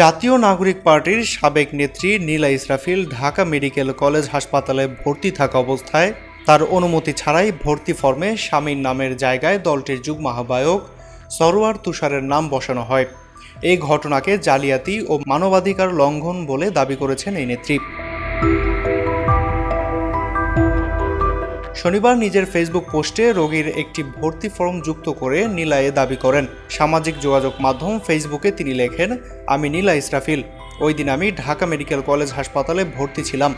জাতীয় নাগরিক পার্টির সাবেক নেত্রী নীলা ইসরাফিল ঢাকা মেডিকেল কলেজ হাসপাতালে ভর্তি থাকা অবস্থায় তার অনুমতি ছাড়াই ভর্তি ফর্মে স্বামীর নামের জায়গায় দলটির যুগ্ম আহ্বায়ক সরোয়ার তুষারের নাম বসানো হয়। এই ঘটনাকে জালিয়াতি ও মানবাধিকার লঙ্ঘন বলে দাবি করেছেন এই নেত্রী। শনিবার নিজের ফেসবুক পোস্টে রোগীর একটি ভর্তি ফর্ম যুক্ত করে নীলা এ দাবি করেন। সামাজিক যোগাযোগ মাধ্যম ফেসবুকে তিনি লেখেন, আমি নীলা ইসরাফিল। ওই দিন আমি ঢাকা মেডিকেল কলেজ হাসপাতালে ভর্তি ছিলাম।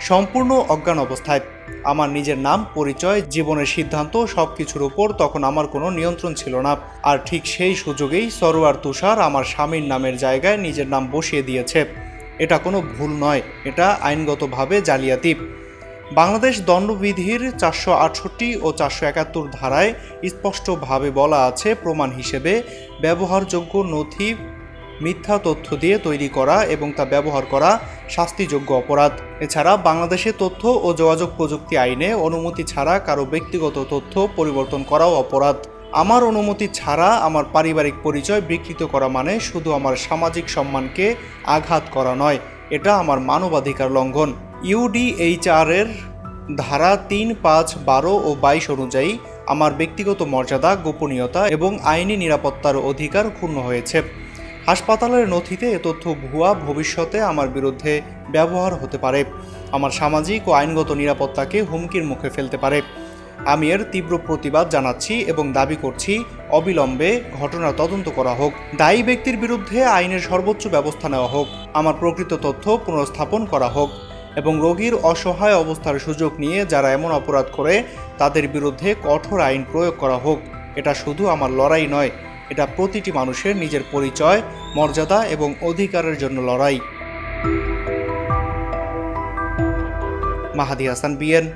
সম্পূর্ণ অজ্ঞান অবস্থায়। আমার নিজের নাম, পরিচয়, জীবনের সিদ্ধান্ত সব কিছুর উপর তখন আমার কোনো নিয়ন্ত্রণ ছিল না। আর ঠিক সেই সুযোগেই সরোয়ার তুষার আমার স্বামীর নামের জায়গায় নিজের নাম বসিয়ে দিয়েছে। এটা কোনো ভুল নয়। এটা আইনগতভাবে জালিয়াতি। বাংলাদেশ দণ্ডবিধির চারশো আটষট্টি ও চারশো একাত্তর ধারায় স্পষ্টভাবে বলা আছে প্রমাণ হিসেবে ব্যবহারযোগ্য নথি মিথ্যা তথ্য দিয়ে তৈরি করা এবং তা ব্যবহার করা শাস্তিযোগ্য অপরাধ। এছাড়া বাংলাদেশের তথ্য ও যোগাযোগ প্রযুক্তি আইনে অনুমতি ছাড়া কারও ব্যক্তিগত তথ্য পরিবর্তন করাও অপরাধ। আমার অনুমতি ছাড়া আমার পারিবারিক পরিচয় বিকৃত করা মানে শুধু আমার সামাজিক সম্মানকে আঘাত করা নয়, এটা আমার মানবাধিকার লঙ্ঘন। ইউডিএইচআর এর ধারা তিন, পাঁচ, বারো ও বাইশ অনুযায়ী আমার ব্যক্তিগত মর্যাদা, গোপনীয়তা এবং আইনি নিরাপত্তার অধিকার ক্ষুণ্ণ হয়েছে। হাসপাতালের নথিতে এ তথ্য ভুয়া, ভবিষ্যতে আমার বিরুদ্ধে ব্যবহার হতে পারে। আমার সামাজিক ও আইনগত নিরাপত্তাকে হুমকির মুখে ফেলতে পারে। আমি এর তীব্র প্রতিবাদ জানাচ্ছি এবং দাবি করছি, অবিলম্বে ঘটনার তদন্ত করা হোক। দায়ী ব্যক্তির বিরুদ্ধে আইনের সর্বোচ্চ ব্যবস্থা নেওয়া হোক। আমার প্রকৃত তথ্য পুনর্স্থাপন করা হোক। এবং রোগীর অসহায় অবস্থার সুযোগ নিয়ে যারা এমন অপরাধ করে, তাদের বিরুদ্ধে কঠোর আইন প্রয়োগ করা হোক। এটা শুধু আমার লড়াই নয়, এটা প্রতিটি মানুষের নিজের পরিচয়, মর্যাদা এবং অধিকারের জন্য লড়াই। Mahadi Hasan BN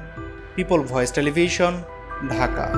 people voice television Dhaka.